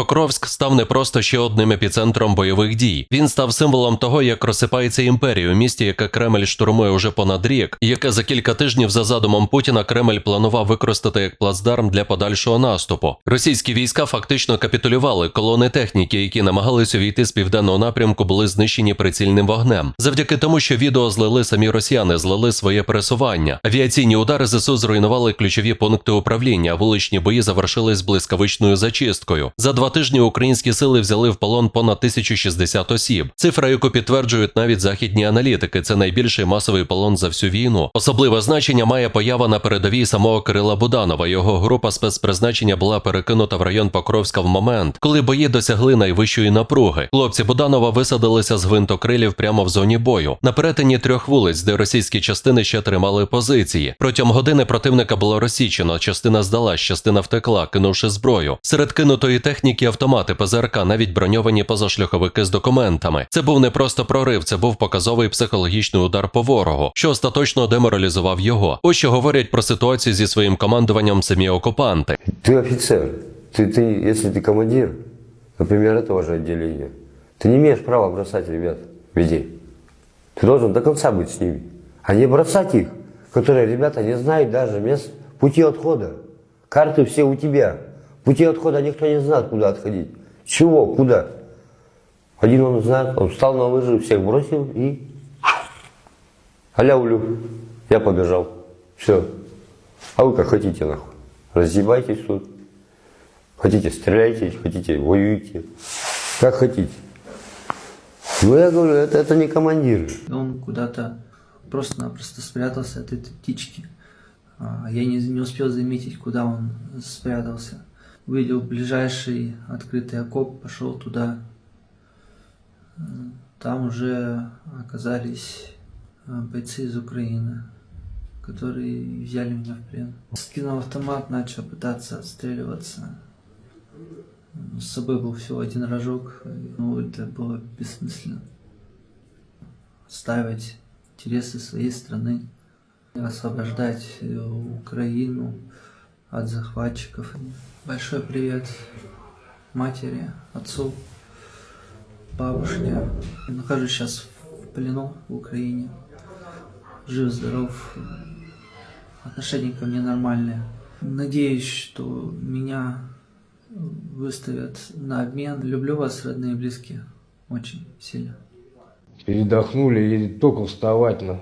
Покровськ став не просто ще одним епіцентром бойових дій. Він став символом того, як розсипається імперія у місті, яке Кремль штурмує уже понад рік, яке за кілька тижнів за задумом Путіна Кремль планував використати як плацдарм для подальшого наступу. Російські війська фактично капітулювали. Колони техніки, які намагалися увійти з південного напрямку, були знищені прицільним вогнем. Завдяки тому, що відео злили самі росіяни, злили своє пересування. Авіаційні удари ЗСУ зруйнували ключові пункти управління. Вуличні бої завершились блискавичною зачисткою. За два тижні українські сили взяли в полон понад 1060 осіб. Цифра, яку підтверджують навіть західні аналітики, це найбільший масовий полон за всю війну. Особливе значення має поява на передовій самого Кирила Буданова. Його група спецпризначення була перекинута в район Покровська в момент, коли бої досягли найвищої напруги. Хлопці Буданова висадилися з гвинтокрилів прямо в зоні бою на перетині трьох вулиць, де російські частини ще тримали позиції. Протягом години противника було розсічено. Частина здалась, частина втекла, кинувши зброю. Серед кинутої техніки автомати, ПЗРК, навіть броньовані позашляховики з документами. Це був не просто прорив, це був показовий психологічний удар по ворогу, що остаточно деморалізував його. Ось що говорять про ситуацію зі своїм командуванням самі окупанти. Ты офицер. Ты, ты, если ты командир, например, этого же отделения, ты не имеешь права бросать ребят людей. Ты должен до конца быть с ними. А не бросать их, которые ребята не знают даже мест пути отхода. Карты все у тебя. Пути отхода никто не знает, куда отходить. Чего, куда. Один он знает, он встал на лыжи, всех бросил и... Аля-улю, я побежал. Все. А вы как хотите, нахуй. Разъебайтесь тут. Хотите, стреляйте, хотите, воюйте. Как хотите. Ну, я говорю, это, это не командиры. И он куда-то просто-напросто спрятался от этой птички. А, Я не, не успел заметить, куда он спрятался. Увидел ближайший открытый окоп, пошел туда. Там уже оказались а, бойцы из Украины, которые взяли меня в плен. Скинул автомат, начал пытаться отстреливаться. С собой был всего один рожок, и, ну это было бессмысленно ставить интересы своей страны, освобождать э, Украину от захватчиков. Большой привет матери, отцу, бабушке. Нахожусь сейчас в плену в Украине. Жив, здоров. Отношения ко мне нормальные. Надеюсь, что меня выставят на обмен. Люблю вас, родные и близкие. Очень сильно. Передохнули и только вставать на.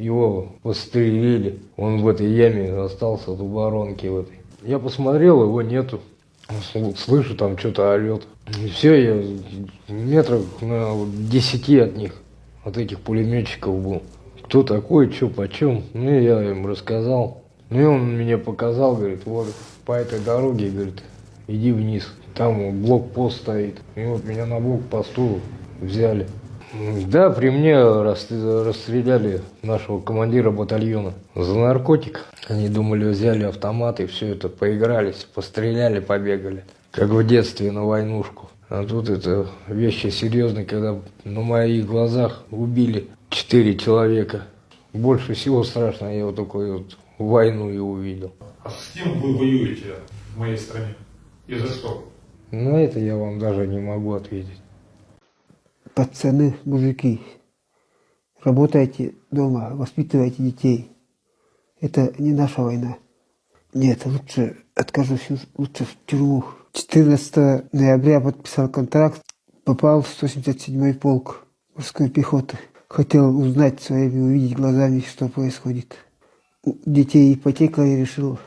Его пострелили. Он в этой яме остался в воронке в этой. Я посмотрел, его нету. Сл- Слышу, там что-то орет. И все, я метров на десяти от них, от этих пулеметчиков был. Кто такой, что, почем? Ну, я им рассказал. Ну, и он мне показал, говорит, вот по этой дороге, говорит, иди вниз. Там блокпост стоит. И вот меня на блокпосту взяли. Да, при мне рас- расстреляли нашего командира батальона за наркотик. Они думали, взяли автомат и все это, поигрались, постреляли, побегали. Как в детстве на войнушку. А тут это вещи серьезные, когда на моих глазах убили четыре человека. Больше всего страшно я вот такой вот войну и увидел. А с кем вы воюете в моей стране? И за что? На это я вам даже не могу ответить. Пацаны, мужики, работайте дома, воспитывайте детей. Это не наша война. Нет, лучше откажусь, лучше в тюрьму. 14 ноября подписал контракт, попал в 177-й полк морской пехоты. Хотел узнать своими, увидеть глазами, что происходит. У детей ипотека и решил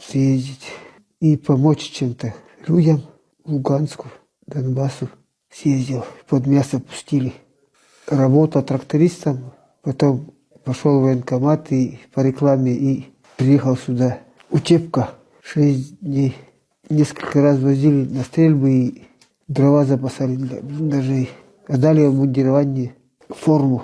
съездить и помочь чем-то людям Луганску, Донбассу. Съездил, под мясо пустили. Работал трактористом, потом пошел в военкомат и по рекламе и приехал сюда. Учебка. Шесть дней. Несколько раз возили на стрельбы и дрова запасали для блиндажей. А дали обмундирование, форму.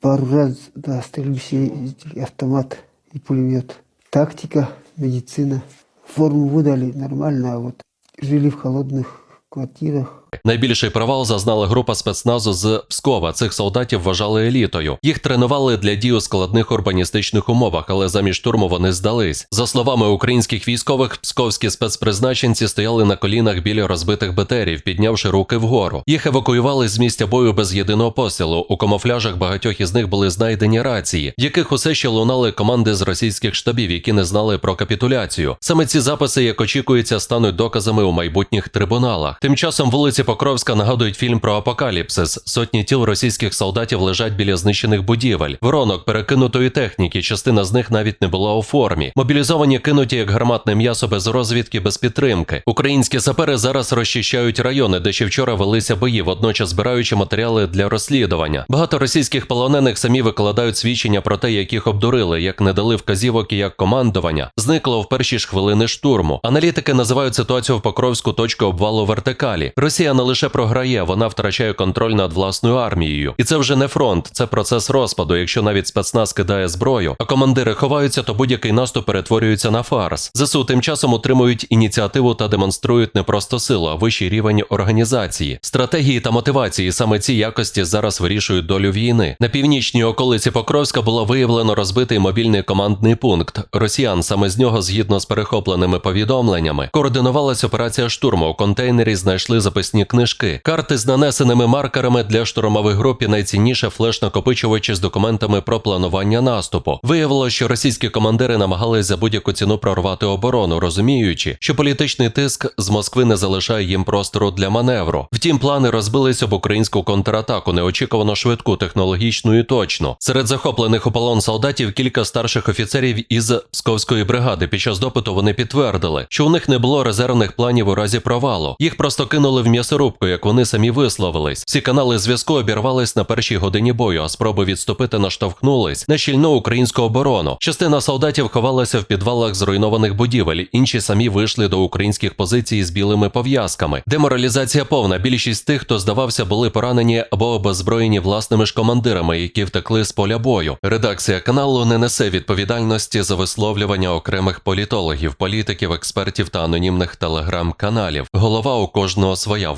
Пару раз на стрельбе ездили, автомат и пулемет. Тактика, медицина. Форму выдали нормально, а вот жили в холодных квартирах, Найбільший провал зазнала група спецназу з Пскова. Цих солдатів вважали елітою. Їх тренували для дій у складних урбаністичних умовах, але замість штурму вони здались. За словами українських військових, псковські спецпризначенці стояли на колінах біля розбитих БТРів, піднявши руки вгору. Їх евакуювали з місця бою без єдиного пострілу. У камуфляжах багатьох із них були знайдені рації, яких усе ще лунали команди з російських штабів, які не знали про капітуляцію. Саме ці записи, як очікується, стануть доказами у майбутніх трибуналах. Тим часом вулиці Покровська нагадують фільм про апокаліпсис. Сотні тіл російських солдатів лежать біля знищених будівель, воронок перекинутої техніки. Частина з них навіть не була у формі. Мобілізовані кинуті як гарматне м'ясо без розвідки, без підтримки. Українські сапери зараз розчищають райони, де ще вчора велися бої, водночас збираючи матеріали для розслідування. Багато російських полонених самі викладають свідчення про те, як їх обдурили, як не дали вказівок і як командування зникло в перші ж хвилини штурму. Аналітики називають ситуацію в Покровську точкою обвалу вертикалі. Росія не лише програє, вона втрачає контроль над власною армією. І це вже не фронт, це процес розпаду. Якщо навіть спецназ кидає зброю, а командири ховаються, то будь-який наступ перетворюється на фарс. ЗСУ тим часом утримують ініціативу та демонструють не просто силу, а вищий рівень організації, стратегії та мотивації. Саме ці якості зараз вирішують долю війни. На північній околиці Покровська було виявлено розбитий мобільний командний пункт. Росіян саме з нього, згідно з перехопленими повідомленнями, координувалась операція штурму. У контейнері знайшли записні книжки, карти з нанесеними маркерами для штурмових груп і найцінніше флеш-накопичувачі з документами про планування наступу. Виявилося, що російські командири намагались за будь-яку ціну прорвати оборону, розуміючи, що політичний тиск з Москви не залишає їм простору для маневру. Втім, плани розбились об українську контратаку, неочікувано швидку, технологічну і точну. Серед захоплених у полон солдатів кілька старших офіцерів із Псковської бригади. Під час допиту вони підтвердили, що у них не було резервних планів у разі провалу. Їх просто кинули в м'ясорубку, як вони самі висловились. Всі канали зв'язку обірвались на першій годині бою, а спроби відступити наштовхнулись на щільну українську оборону. Частина солдатів ховалася в підвалах зруйнованих будівель, інші самі вийшли до українських позицій з білими пов'язками. Деморалізація повна. Більшість тих, хто здавався, були поранені або обезброєні власними ж командирами, які втекли з поля бою. Редакція каналу не несе відповідальності за висловлювання окремих політологів, політиків, експертів та анонімних телеграм-каналів. Голова у кожного своя